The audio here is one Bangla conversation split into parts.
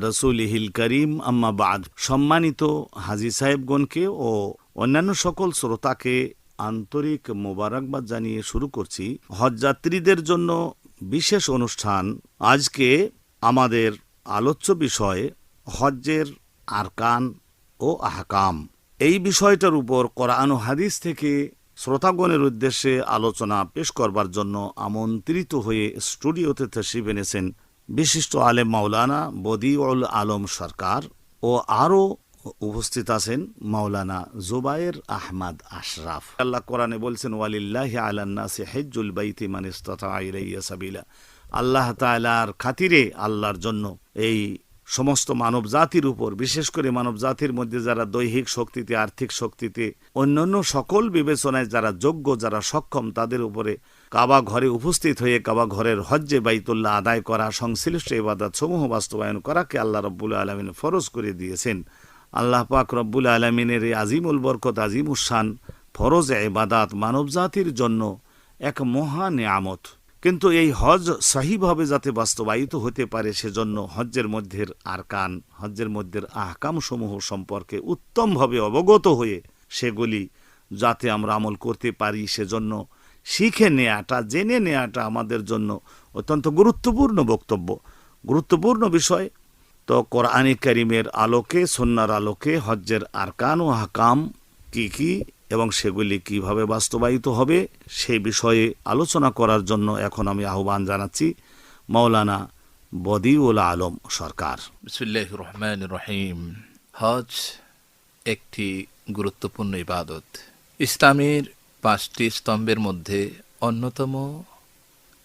রসুলিহিল করিম, আম্মা বাদ। সম্মানিত হাজি সাহেবগণকে ও অন্যান্য সকল শ্রোতাকে আন্তরিক মোবারকবাদ জানিয়ে শুরু করছি হজযাত্রীদের জন্য বিশেষ অনুষ্ঠান। আজকে আমাদের আলোচ্য বিষয় হজ্জের আরকান ও আহকাম। এই বিষয়টার উপর কোরআন হাদিস থেকে শ্রোতাগণের উদ্দেশ্যে আলোচনা পেশ করবার জন্য আমন্ত্রিত হয়ে স্টুডিওতে তশরিফ এনেছেন বিশিষ্ট আলেম মাওলানা বদিউল আলম সরকার ও আরও উপস্থিত আছেন মাওলানা জুবায়ের আহমদ আশরাফ। আল্লাহ কোরআনে বলছেন, ওয়ালিল্লাহ আলান্নাসি হেজুল বাইতি মানিস্তা সাবিলা। আল্লাহ তালার খাতিরে আল্লাহর জন্য এই সমস্ত মানব জাতির উপর, বিশেষ করে মানব জাতির মধ্যে যারা দৈহিক শক্তিতে, আর্থিক শক্তিতে, অন্যান্য সকল বিবেচনায় যারা যোগ্য, যারা সক্ষম, তাদের উপরে কাবা ঘরে উপস্থিত হয়ে কাবা ঘরের হজ্জে বাইতুল্লাহ আদায় করা, সংশ্লিষ্ট ইবাদত সমূহ বাস্তবায়ন করাকে আল্লাহ রব্বুল আলমিন ফরজ করে দিয়েছেন। আল্লাহ পাক রব্বুল আলমিনের এই আজিমুল বরকত আজিম উসান ফরজ এবাদাত মানব জাতির জন্য এক মহান নেয়ামত। কিন্তু এই হজ সহিভাবে যাতে বাস্তবায়িত হতে পারে, সেজন্য হজ্জের মধ্যে আরকান, হজ্জের মধ্যে আহকাম সমূহ সম্পর্কে উত্তমভাবে অবগত হয়ে সেগুলি যাতে আমরা আমল করতে পারি, সেজন্য শিখে নেয়াটা, জেনে নেয়াটা আমাদের জন্য অত্যন্ত গুরুত্বপূর্ণ বক্তব্য। গুরুত্বপূর্ণ বিষয়, তো কোরআনে করিমের আলোকে সন্ন্যার আলোকে হজ্জের আরকান ও হাকাম কী কি এবং সেগুলি কীভাবে বাস্তবায়িত হবে সেই বিষয়ে আলোচনা করার জন্য এখন আমি আহ্বান জানাচ্ছি মৌলানা বদিউল আলম সরকার। রহমান রহিম। হজ একটি গুরুত্বপূর্ণ ইবাদত। ইসলামের পাঁচটি স্তম্ভের মধ্যে অন্যতম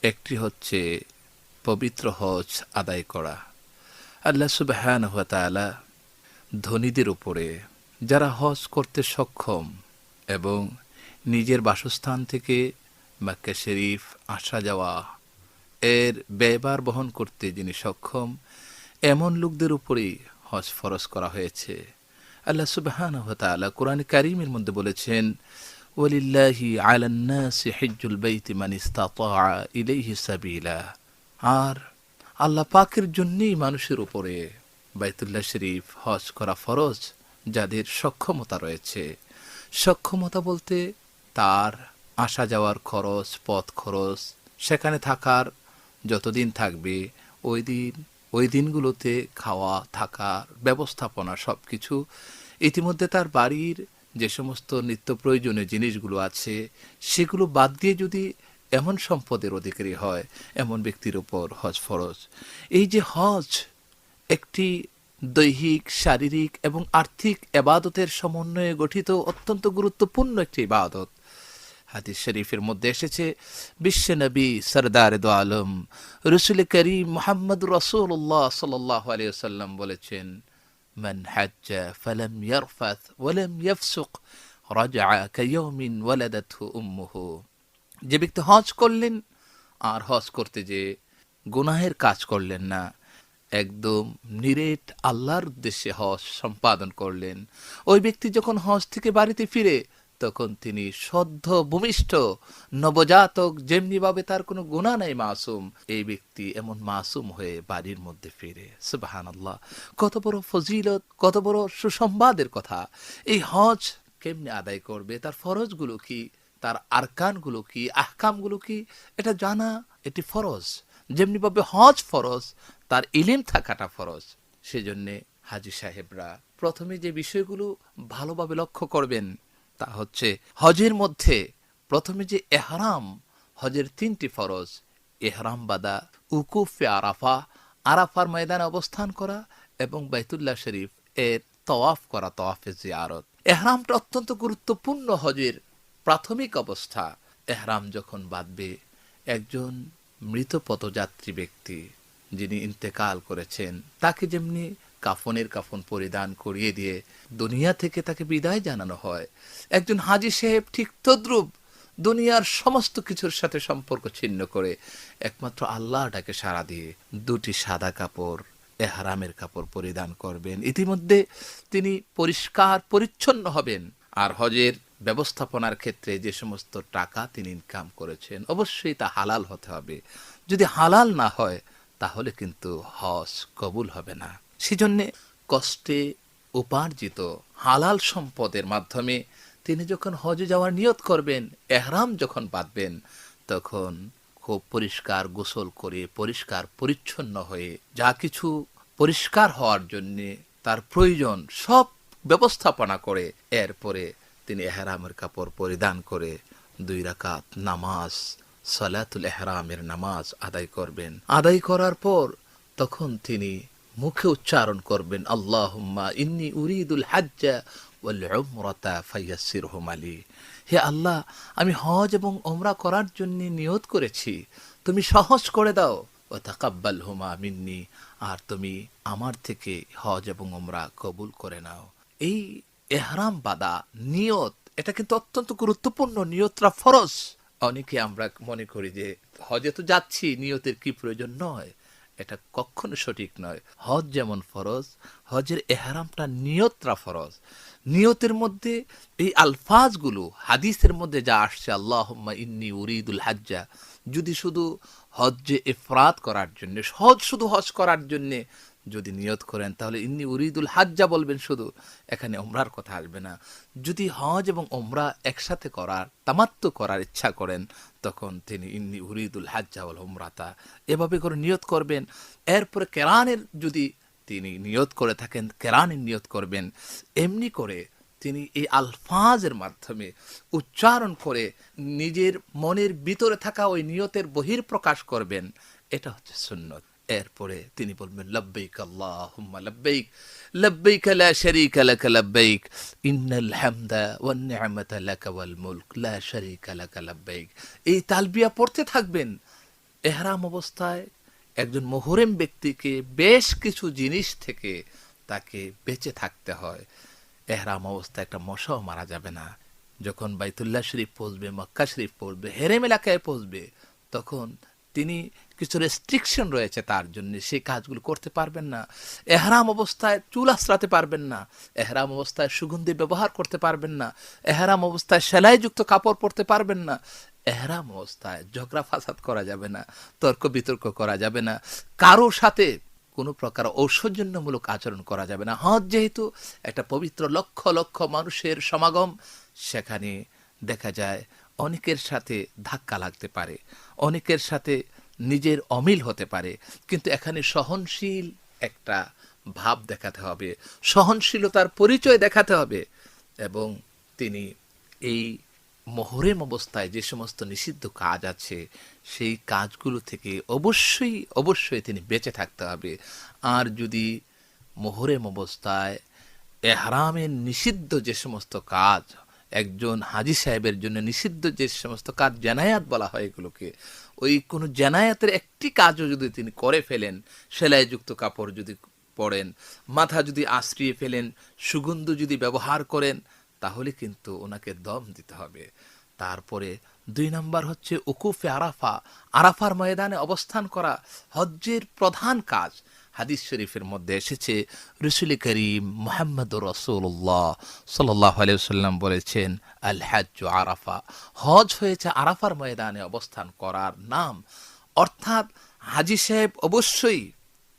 একটি হচ্ছে পবিত্র হজ আদায় করা। আল্লাহ তাআলা ধনীদের উপরে, যারা হজ করতে সক্ষম এবং নিজের বাসস্থান থেকে মাক্কা শরীফ আসা যাওয়া। এর ব্যয়বার বহন করতে যিনি সক্ষম, এমন লোকদের উপরেই হজ ফরজ করা হয়েছে। আল্লাহ সুবাহান তাআলা কোরআন কারিমের মধ্যে বলেছেন ওলিল্লাহি আলান্নাসি হিজ্জুল বাইতি মান ইলাইহি সাবিলা। আর আল্লাহ পাকের জন্যই মানুষের উপরে বাইতুল্লাহ শরীফ হজ করা ফরজ, যাদের সক্ষমতা রয়েছে। সক্ষমতা বলতে তার আসা যাওয়ার খরচ, পথ খরচ, সেখানে থাকার যতদিন থাকবে, ওই দিন, ওই দিনগুলোতে খাওয়া থাকার ব্যবস্থাপনা সব কিছু ইতিমধ্যে তার বাড়ির যে সমস্ত নিত্য প্রয়োজনীয় জিনিসগুলো আছে, সেগুলো বাদ দিয়ে যদি এমন সম্পদের অধিকারী হয়, এমন ব্যক্তির উপর হজ ফরজ। এই যে হজ একটি দৈহিক শারীরিক এবং আর্থিক এবাদতের সমন্বয়ে গঠিত অত্যন্ত গুরুত্বপূর্ণ একটি ইবাদত হাদিস শরীফের মধ্যে এসেছে বিশ্বনবী সরদার দো আলম রসুল করিম মোহাম্মদ রসুল্লাহ সাল্লাহ আলিয়াল্লাম বলেছেন من حج فلم يرفث ولم يفسق رجع كيوم ولدته أمه যে ব্যক্তি হজ করলেন আর হজ করতে যে গুনাহের কাজ করলেন না একদম নিরেট আল্লাহর উদ্দেশ্যে হজ সম্পাদন করলেন। ওই ব্যক্তি যখন হজ থেকে বাড়িতে ফিরে, তখন তিনি সদ্য ভূমিষ্ঠ, নবজাতক, যেমনিভাবে তার কোনো গুণা নাই মাসুম, এই ব্যক্তি এমন মাসুম হয়ে বাড়ির মধ্যে ফিরে। সুবাহান আল্লাহ কত বড় ফজিলত, কত বড় সুসংবাদের কথা। এই হজ কেমনি আদায় করবে? তার ফরজগুলো কি? তার আরকানগুলো কি? আহকামগুলো কি? এটা জানা এটি ফরজ। যেমনিভাবে হজ ফরজ তার ইলিম থাকাটা ফরজ। সেজন্যে হাজি সাহেবরা প্রথমে যে বিষয়গুলো ভালোভাবে লক্ষ্য করবেন, তা হচ্ছে হজের মধ্যে প্রথমে যে এহরাম, হজের তিনটি ফরজ, এহরাম বাদা, উকুফে আরাফা, আরাফার ময়দানে অবস্থান করা এবং বাইতুল্লাহ শরীফ এর তওয়াফ করা, তওয়াফে জিয়ারত। এহরামটা অত্যন্ত গুরুত্বপূর্ণ হজের প্রাথমিক অবস্থা। এহরাম যখন বাঁধবে, একজন মৃত পথযাত্রী ব্যক্তি যিনি ইন্তেকাল করেছেন, তাকে যেমনি কাফনের কাফন পরিধান করিয়ে দিয়ে দুনিয়া থেকে তাকে বিদায় জানানো হয়, একজন হাজি সাহেব ঠিক তদ্রুপ দুনিয়ার সমস্ত কিছুর সাথে সম্পর্ক ছিন্ন করে একমাত্র আল্লাহটাকে সাড়া দিয়ে দুটি সাদা কাপড়, এহারামের কাপড় পরিধান করবেন। ইতিমধ্যে তিনি পরিষ্কার, পরিচ্ছন্ন হবেন। আর হজের ব্যবস্থাপনার ক্ষেত্রে যে সমস্ত টাকা তিনি ইনকাম করেছেন, অবশ্যই তা হালাল হতে হবে। যদি হালাল না হয় তাহলে কিন্তু হজ কবুল হবে না। সেজন্যে কষ্টে উপার্জিত হালাল সম্পদের মাধ্যমে তিনি যখন হজে যাওয়ার নিয়ত করবেন, এহরাম যখন বাঁধবেন, তখন খুব পরিষ্কার গোসল করে পরিষ্কার পরিচ্ছন্ন হয়ে যা কিছু পরিষ্কার হওয়ার জন্যে তার প্রয়োজন সব ব্যবস্থাপনা করে, এরপরে তিনি এহরামের কাপড় পরিধান করে দুই রাকাত নামাজ সালাতুল এহরামের নামাজ আদায় করবেন। আদায় করার পর তখন তিনি মুখে উচ্চারণ করবেন, আল্লাহুম্মা ইন্নি উরিদুল হাজ্জা ওয়াল উমরাতা ফাইয়াসসিরহুম আলী হে আল্লাহ, আমি হজ এবং ওমরা করার জন্য নিয়ত করেছি। তুমি সহজ করে দাও। ও তাকাব্বাল হুমা মিন্নি, আর তুমি আমার থেকে হজ এবং ওমরা কবুল করে নাও। এই এহরাম বাদা, নিয়ত, এটা কিন্তু অত্যন্ত গুরুত্বপূর্ণ। নিয়তরা ফরজ। অনেকে আমরা মনে করি যে হজে তো যাচ্ছি, নিয়তের কি প্রয়োজন নয়। এটা কখনো সঠিক নয়। হজ যেমন ফরজ, হজের এহারামটা নিয়তরা ফরজ। নিয়তের মধ্যে এই আলফাজগুলো, হাদিসের মধ্যে যা আসছে আল্লাহ ইন্নি উরিদুল হাজ্জা, যদি শুধু হজ্জে এফরাত করার জন্য হজ শুধু হজ করার জন্যে যদি নিয়ত করেন, তাহলে ইন্নি উরিদুল হাজ্জা বলবেন শুধু, এখানে ওমরার কথা আসবে না। যদি হজ এবং ওমরা একসাথে করার তামাত্ম করার ইচ্ছা করেন, তখন তিনি ইন্নি উরিদুল হাজ্জা বল ওমরাতা এভাবে করে নিয়ত করবেন। এরপরে কেরানের যদি তিনি নিয়ত করে থাকেন কেরানের নিয়ত করবেন, এমনি করে তিনি এই আলফাজের মাধ্যমে উচ্চারণ করে নিজের মনের ভিতরে থাকা ওই নিয়তের বহির প্রকাশ করবেন। এটা হচ্ছে সুন্নত। এরপরে তিনি বলবেন লব্বৈক আল্লাহুম্মা লব্বৈক লব্বৈক লা শারীকা লাক লব্বৈক ইন্নাল হামদা ওয়ান নি'মাতা লাক ওয়াল মুলক, লা শারীকা লাক লব্বৈক এই তালবিয়া পড়তে থাকবেন। এহরাম অবস্থায় একজন মোহরেম ব্যক্তিকে বেশ কিছু জিনিস থেকে তাকে বেঁচে থাকতে হয়। এহরাম অবস্থায় একটা মশাও মারা যাবে না। যখন বাইতুল্লাহ শরীফ পৌঁছবে, মক্কা শরীফ পৌঁছবে, হেরেম এলাকায় পৌঁছবে, তখন তিনি কিছু রেস্ট্রিকশন রয়েছে তার জন্য সেই কাজগুলো করতে পারবেন না। এহরাম অবস্থায় চুল আশ্রাতে পারবেন না। এহরাম অবস্থায় সুগন্ধি ব্যবহার করতে পারবেন না। এহরাম অবস্থায় সেলাইযুক্ত কাপড় পরতে পারবেন না। এহরাম অবস্থায় ঝগড়া ফাসাদ করা যাবে না, তর্ক বিতর্ক করা যাবে না। কারও সাথে কোনো প্রকার ঔষধজন্যমূলক আচরণ করা যাবে না। হজ যেহেতু একটা পবিত্র লক্ষ লক্ষ মানুষের সমাগম, সেখানে দেখা যায় অনেকের সাথে ধাক্কা লাগতে পারে, অনেকের সাথে নিজের অমিল হতে পারে, কিন্তু এখানে সহনশীল একটা ভাব দেখাতে হবে, সহনশীলতার পরিচয় দেখাতে হবে এবং তিনি এই মোহরেম অবস্থায় যে সমস্ত নিষিদ্ধ কাজ আছে, সেই কাজগুলো থেকে অবশ্যই অবশ্যই তিনি বেঁচে থাকতে হবে। আর যদি মোহরেম অবস্থায় এহরামের নিষিদ্ধ যে সমস্ত কাজ একজন হাজি সাহেবের জন্য নিষিদ্ধ যে সমস্ত কাজ জেনায়াত বলা হয় এগুলোকে, ওই কোনো জানায়াতের একটি কাজও যদি তিনি করে ফেলেন, সেলাইযুক্ত কাপড় যদি পরেন, মাথা যদি আশ্রিয়ে ফেলেন, সুগন্ধ যদি ব্যবহার করেন, তাহলে কিন্তু ওনাকে দম দিতে হবে। তারপরে দুই নম্বর হচ্ছে উকুফে আরাফা, আরাফার ময়দানে অবস্থান করা হজ্জের প্রধান কাজ। হাদিস শরীফের মধ্যে এসেছে, রসুল করিম মোহাম্মদ রসুল্লাহ সাল্লাহ আলিয়াল্লাম বলেছেন, আল হাজ আরাফা। হজ হয়েছে আরাফার ময়দানে অবস্থান করার নাম। অর্থাৎ হাজি সাহেব অবশ্যই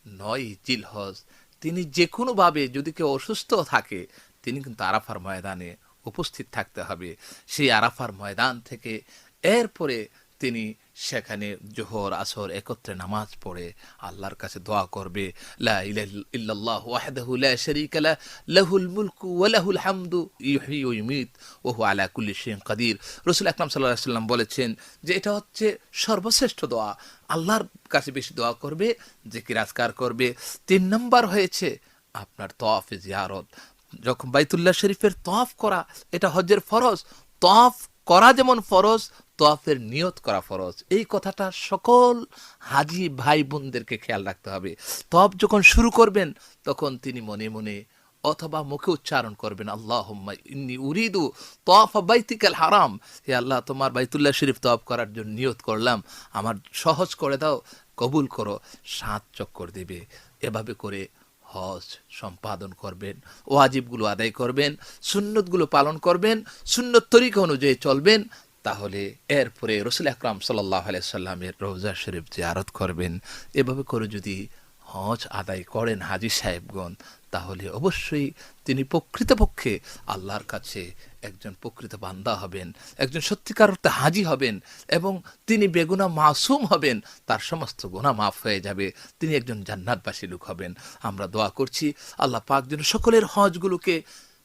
নয় জিল হজ তিনি যে কোনোভাবে যদি কেউ অসুস্থ থাকে, তিনি কিন্তু আরাফার ময়দানে উপস্থিত থাকতে হবে। সেই আরাফার ময়দান থেকে এরপরে তিনি সেখানে জোহর, আসর একত্রে নামাজ পড়ে আল্লাহর কাছে দোয়া করবে, লা ইল্লাল্লাহু ওয়াহদাহু লা শারীকা লা, লাহুল মুলকু ওয়া লাহুল হামদু ইউহয়ী ওয়া ইউমীত, ওয়া হুয়া আলা কুল্লি শাইইন কাদির। রাসূল আকরাম সাল্লাল্লাহু আলাইহি সাল্লাম বলেছেন যে এটা হচ্ছে সর্বশ্রেষ্ঠ দোয়া। আল্লাহর কাছে বেশি দোয়া করবে, জিকির আজকার করবে। তিন নম্বর হয়েছে আপনার তওয়াফ জিয়ারত। যখন বাইতুল্লাহ শরীফের তফ করা, এটা হজ্জের ফরজ। তফ করা যেমন ফরজ তফের নিয়ত করা ফরজ। এই কথাটা সকল হাজি ভাই বোনদেরকে খেয়াল রাখতে হবে। তফ যখন শুরু করবেন, তখন তিনি মনে মনে অথবা মুখে উচ্চারণ করবেন আল্লাহ ইন্নি উরিদু তফ বাইতিকাল হারাম। হে আল্লাহ, তোমার বাইতুল্লাহ শরীফ তফ করার জন্য নিয়ত করলাম। আমার সহজ করে দাও, কবুল করো, সাত চক্কর দেবে। এভাবে করে হজ সম্পাদন করবেন, ওয়াজিবগুলো আদায় করবেন, সুন্নতগুলো পালন করবেন, সুন্নত তরিকা অনুযায়ী চলবেন, তাহলে এরপরে রসুল আকরাম সাল্লাহ আলিয়া সাল্লামের রোজা শরীফ জিয়ারত করবেন। এভাবে করে যদি হজ আদায় করেন হাজি সাহেবগণ, তাহলে অবশ্যই তিনি প্রকৃতপক্ষে আল্লাহর কাছে একজন প্রকৃত বান্দা হবেন, একজন সত্যিকার অর্থে হাজি হবেন এবং তিনি বেগুনা মাসুম হবেন, তার সমস্ত গুণা মাফ হয়ে যাবে, তিনি একজন জান্নাতবাসী লোক হবেন। আমরা দোয়া করছি, আল্লাহ পাক যেন সকলের হজগুলোকে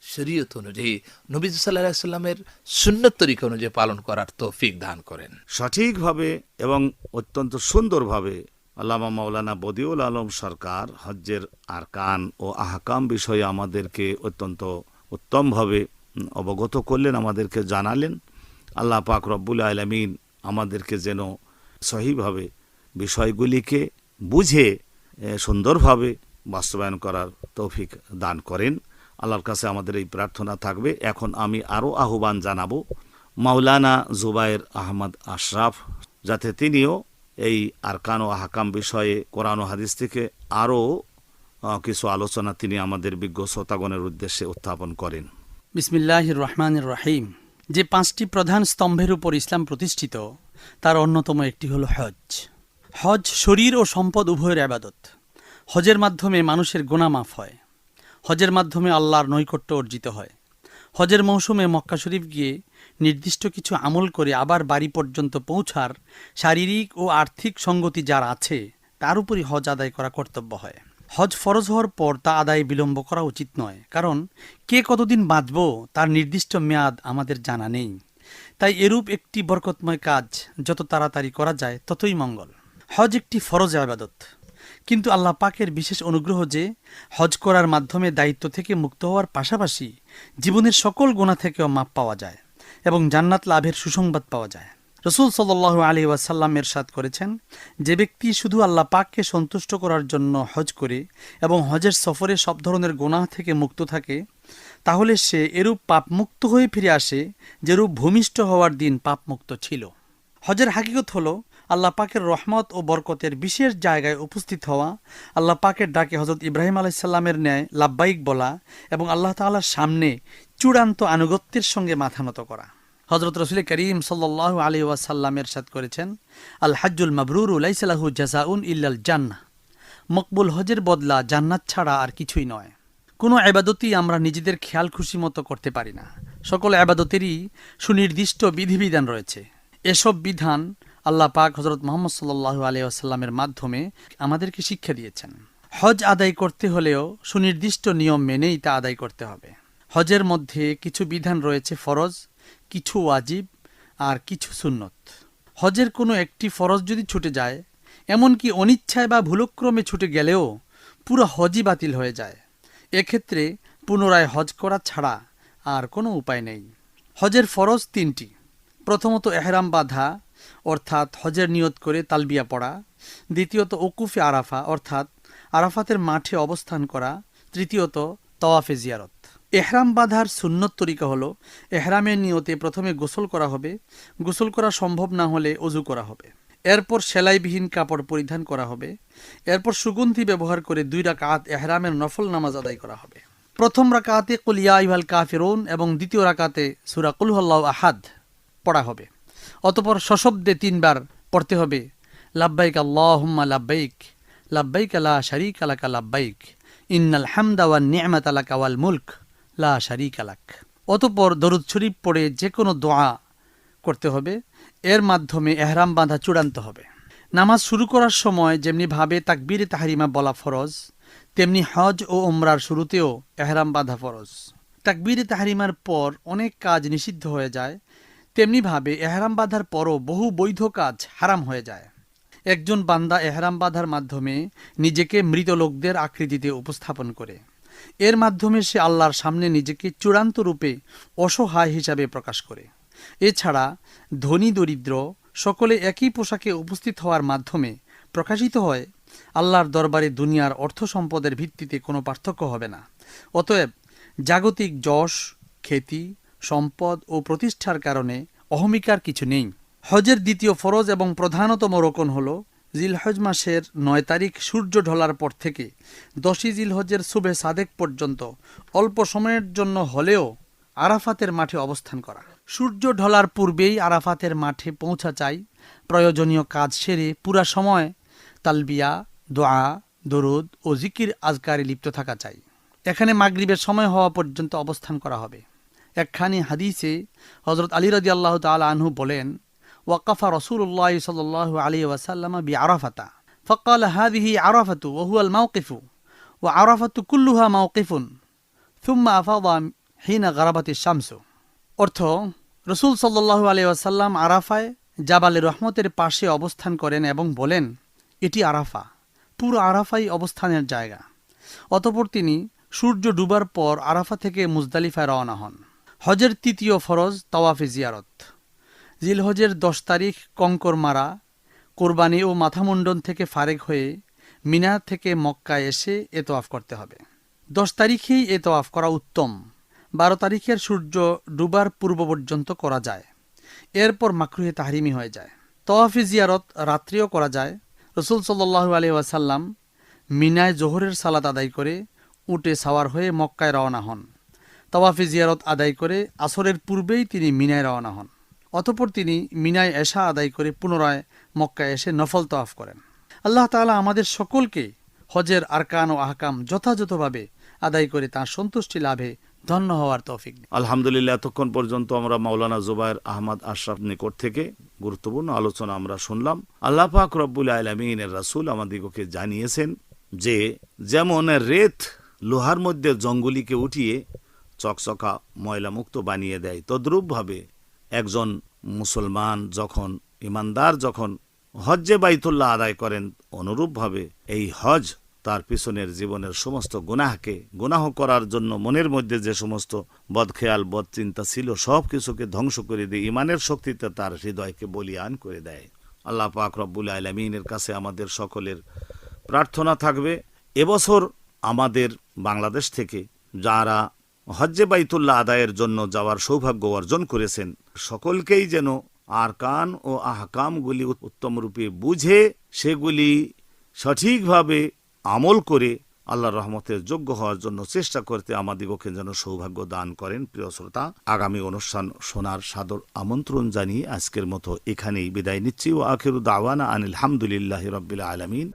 শরীয়ত অনুযায়ী, নবী সাল্লাহ সাল্লামের সুন্নত তরিকা অনুযায়ী পালন করার তৌফিক দান করেন। সঠিকভাবে এবং অত্যন্ত সুন্দরভাবে আল্লামা মাওলানা বদিউল আলম সরকার হজ্জের আরকান ও আহকাম বিষয়ে আমাদেরকে অত্যন্ত উত্তমভাবে অবগত করলেন, আমাদেরকে জানালেন। আল্লাহ পাক রব্বুল আলমিন আমাদেরকে যেন সহিভাবে বিষয়গুলিকে বুঝে সুন্দরভাবে বাস্তবায়ন করার তৌফিক দান করেন। আল্লাহর কাছে আমাদের এই প্রার্থনা থাকবে। এখন আমি আরও আহ্বান জানাব মাওলানা জুবায়ের আহমদ আশরাফ, যাতে তিনিও এই আরকান ও আহকাম বিষয়ে কোরআন ও হাদিস থেকে আরও কিছু আলোচনা তিনি আমাদের বিজ্ঞ শ্রোতাগণের উদ্দেশ্যে উত্থাপন করেন। বিসমিল্লাহ রহমান রহিম। যে পাঁচটি প্রধান স্তম্ভের উপর ইসলাম প্রতিষ্ঠিত, তার অন্যতম একটি হল হজ। হজ শরীর ও সম্পদ উভয়ের আবাদত। হজের মাধ্যমে মানুষের গোনা মাফ হয়। হজের মাধ্যমে আল্লাহর নৈকট্য অর্জিত হয়। হজের মৌসুমে মক্কা শরীফ গিয়ে নির্দিষ্ট কিছু আমল করে আবার বাড়ি পর্যন্ত পৌঁছার শারীরিক ও আর্থিক সঙ্গতি যার আছে, তার উপরই হজ আদায় করা কর্তব্য হয়। হজ ফরজ হওয়ার পর তা আদায় বিলম্ব করা উচিত নয়, কারণ কে কতদিন বাঁচব তার নির্দিষ্ট মেয়াদ আমাদের জানা নেই। তাই এরূপ একটি বরকতময় কাজ যত তাড়াতাড়ি করা যায় ততই মঙ্গল। হজ একটি ফরজ আবাদত। কিন্তু আল্লাহ পাকের বিশেষ অনুগ্রহ যে হজ করার মাধ্যমে দায়িত্ব থেকে মুক্ত হওয়ার পাশাপাশি জীবনের সকল গোনা থেকেও মাপ পাওয়া যায়। এবং জান্নাত লাভের সুসংবাদ পাওয়া যায়। রসুল সাল্লাহ আলী ওয়াসাল্লাম এরশাদ করেছেন, যে ব্যক্তি শুধু আল্লাহ পাককে সন্তুষ্ট করার জন্য হজ করে এবং হজের সফরে সব ধরনের গোনাহ থেকে মুক্ত থাকে, তাহলে সে এরূপ পাপমুক্ত হয়ে ফিরে আসে, যেরূপ ভূমিষ্ঠ হওয়ার দিন পাপমুক্ত ছিল। হজের হাকিকত হলো, আল্লাহ পাকের রহমত ও বরকতের বিশেষ জায়গায় উপস্থিত হওয়া, আল্লাহ পাকের ডাকে হজরত ইব্রাহিম আলাইসাল্লামের ন্যায় লাব্বাইক বলা এবং আল্লাহ তাআলার সামনে চূড়ান্ত আনুগত্যের সঙ্গে মাথা নত করা। হজরত রসুল করিম সাল্লাহ আলী ওয়াসাল্লামের সাদ করেছেন, আল হাজ্জুল মাবরুর উলাইসালাহু জাজাউন ইল্লাল জান্নাহ। মকবুল হজের বদলা জান্নাত ছাড়া আর কিছুই নয়। কোনো আবাদতই আমরা নিজেদের খেয়াল খুশি মতো করতে পারি না। সকল আবাদতেরই সুনির্দিষ্ট বিধিবিধান রয়েছে। এসব বিধান আল্লাহ পাক হজরত মোহাম্মদ সাল্লাহ আলী আসাল্লামের মাধ্যমে আমাদেরকে শিক্ষা দিয়েছেন। হজ আদায় করতে হলেও সুনির্দিষ্ট নিয়ম মেনেই তা আদায় করতে হবে। হজের মধ্যে কিছু বিধান রয়েছে ফরজ, কিছু ওয়াজিব আর কিছু সুন্নত। হজের কোনো একটি ফরজ যদি ছুটে যায়, এমনকি অনিচ্ছায় বা ভুলক্রমে ছুটে গেলেও পুরো হজই বাতিল হয়ে যায়। এক্ষেত্রে পুনরায় হজ করা ছাড়া আর কোনো উপায় নেই। হজের ফরজ তিনটি। প্রথমত এহরাম বাঁধা, অর্থাৎ হজের নিয়ত করে তালবিয়া পড়া। দ্বিতীয়ত ওকুফে আরাফা, অর্থাৎ আরাফাতের মাঠে অবস্থান করা। তৃতীয়ত তওয়াফে জিয়ারত। এহরাম বাঁধার সুন্নত তরিকা হলো, এহরামের নিয়তে প্রথমে গোসল করা হবে। গোসল করা সম্ভব না হলে অজু করা হবে। এরপর সেলাইবিহীন কাপড় পরিধান করা হবে। এরপর সুগন্ধি ব্যবহার করে দুই রাকাত এহরামের নফল নামাজ আদায় করা হবে। প্রথম রাকাতে কুলিয়া ইভাল কাফিরুন এবং দ্বিতীয় রাকাতে সুরা কুলহল্লাহ আহাদ পড়া হবে। অতপর সশব্দে তিনবার পড়তে হবে, লাব্বাইক আল্লাহুম্মা লাব্বাইক লাব্বাইক লা শারিক আলাকা লাব্বাইক, ইন্নাল হামদা ওয়ান নি'মাত আলাকা ওয়াল মুলক। লা শারিক আলাক অতপর দরুদ শরীফ পড়ে যে কোনো দোয়া করতে হবে, এর মাধ্যমে এহরাম বাঁধা চূড়ান্ত হবে। নামাজ শুরু করার সময় যেমনিভাবে তাকবীরে তাহারিমা বলা ফরজ, তেমনি হজ ও ওমরার শুরুতেও এহরাম বাঁধা ফরজ। তাকবীরে তাহারিমার পর অনেক কাজ নিষিদ্ধ হয়ে যায় তেমনিভাবে এহরাম বাঁধার পরও বহু বৈধ কাজ হারাম হয়ে যায়। একজন বান্দা এহরাম বাঁধার মাধ্যমে নিজেকে মৃত লোকদের আকৃতিতে উপস্থাপন করে। এর মাধ্যমে সে আল্লাহর সামনে নিজেকে চূড়ান্ত রূপে অসহায় হিসাবে প্রকাশ করে। এছাড়া ধনী দরিদ্র সকলে একই পোশাকে উপস্থিত হওয়ার মাধ্যমে প্রকাশিত হয়, আল্লাহর দরবারে দুনিয়ার অর্থ সম্পদের ভিত্তিতে কোনো পার্থক্য হবে না। অতএব জাগতিক যশ, খ্যাতি, সম্পদ ও প্রতিষ্ঠার কারণে অহমিকার কিছু নেই। হজের দ্বিতীয় ফরজ এবং প্রধানতম রোকন হল জিলহজ মাসের নয় তারিখ সূর্য ঢলার পর থেকে দশই জিলহজের শুভে সাদেক পর্যন্ত অল্প সময়ের জন্য হলেও আরাফাতের মাঠে অবস্থান করা। সূর্য ঢলার পূর্বেই আরাফাতের মাঠে পৌঁছা চাই। প্রয়োজনীয় কাজ সেরে পুরা সময় তালবিয়া, দোয়া, দরুদ ও জিকির আজকারে লিপ্ত থাকা চাই। এখানে মাগরিবের সময় হওয়া পর্যন্ত অবস্থান করা হবে। একখানি হাদিসে হজরত আলী রাজি আল্লাহ তাল আনহু বলেন ওয়াকাফা রসুল্লাহ সাল আলী ওয়াসাল্লাম বি আরাফাতা ফকাল হাদিহি আরাফাতু ওহুয়াল মাউকিফু ও আরাফাতু কুল্লুহা মাউকিফুন থুম্মা আফাদা হিনা গারাবাতি শামসু অর্থ, রসুল সাল্লাহ আলিয়াসাল্লাম আরাফায় জাবালে রহমতের পাশে অবস্থান করেন এবং বলেন, এটি আরাফা। পুরো আরাফাই অবস্থানের জায়গা। অতপর তিনি সূর্য ডুবার পর আরাফা থেকে মুজদালিফায় রওনা হন। হজের তৃতীয় ফরজ তাওয়াফে জিয়ারত। জিলহজের দশ তারিখ কঙ্কর মারা কোরবানি ও মাথামুন্ডন থেকে ফারেক হয়ে মিনা থেকে মক্কায় এসে এ তোয়াফ করতে হবে। দশ তারিখেই এ তোয়াফ করা উত্তম। বারো তারিখের সূর্য ডুবার পূর্ব পর্যন্ত করা যায়। এরপর মাকরুহে তাহরিমি হয়ে যায়। তওয়াফি জিয়ারত রাত্রিও করা যায়। রসুল সাল্লু আলি ওয়াসাল্লাম মিনায় জোহরের সালাত আদায় করে উটে সাওয়ার হয়ে মক্কায় রওনা হন। তওয়াফি জিয়ারত আদায় করে আসরের পূর্বেই তিনি মিনায় রওনা হন। অতপর তিনি মিনায় এশা আদায় করে পুনরায় মক্কায় এসে নফল তওয়াফ করেন। আল্লাহ তাআলা আমাদের সকলকে হজের আরকান ও আহকাম যথাযথভাবে আদায় করে তাঁর সন্তুষ্টি লাভে ধন্য হওয়ার তৌফিক আলহামদুলিল্লাহ, এতক্ষণ পর্যন্ত আমরা মাওলানা জুবায়ের আহমদ আশরাফ নিকট থেকে গুরুত্বপূর্ণ আলোচনা আমরা শুনলাম। আল্লাহ পাক রব্বুল আলমিনের রাসুল আমাদিগকে জানিয়েছেন যে, যেমন রেত লোহার মধ্যে জঙ্গলিকে উঠিয়ে চকচকা ময়লামুক্ত বানিয়ে দেয়, তদ্রূপভাবে একজন মুসলমান যখন, ইমানদার যখন হজ্জে বাইতুল্লাহ আদায় করেন, অনুরূপভাবে এই হজ তার পিছনের জীবনের সমস্ত গুনাহকে, গুনাহ করার জন্য মনের মধ্যে যে সমস্ত বদখেয়াল, বদচিন্তা ছিল, সব কিছুকে ধ্বংস করে দিয়ে ইমানের শক্তিতে তার হৃদয়কে বলিয়ান করে দেয়। আল্লাহ পাক রব্বুল আলমিনের কাছে আমাদের সকলের প্রার্থনা থাকবে, এবছর আমাদের বাংলাদেশ থেকে যারা হজ্জে বাইতুল্লাহ আদায়ের জন্য যাওয়ার সৌভাগ্য অর্জন করেছেন। সকলকেই যেন আরকান ও আহকামগুলি উত্তমরূপে বুঝে সেগুলি সঠিকভাবে আমল করে আল্লাহ রহমতের যোগ্য হওয়ার জন্য চেষ্টা করতে আমাদিগকে যেন সৌভাগ্য দান করেন। প্রিয় শ্রোতা, আগামী অনুষ্ঠান শোনার সাদর আমন্ত্রণ জানিয়ে আজকের মতো এখানেই বিদায় নিচ্ছি। ও আখিরু দাওয়ানা আনিল হামদুলিল্লাহ রবিল আলমিন।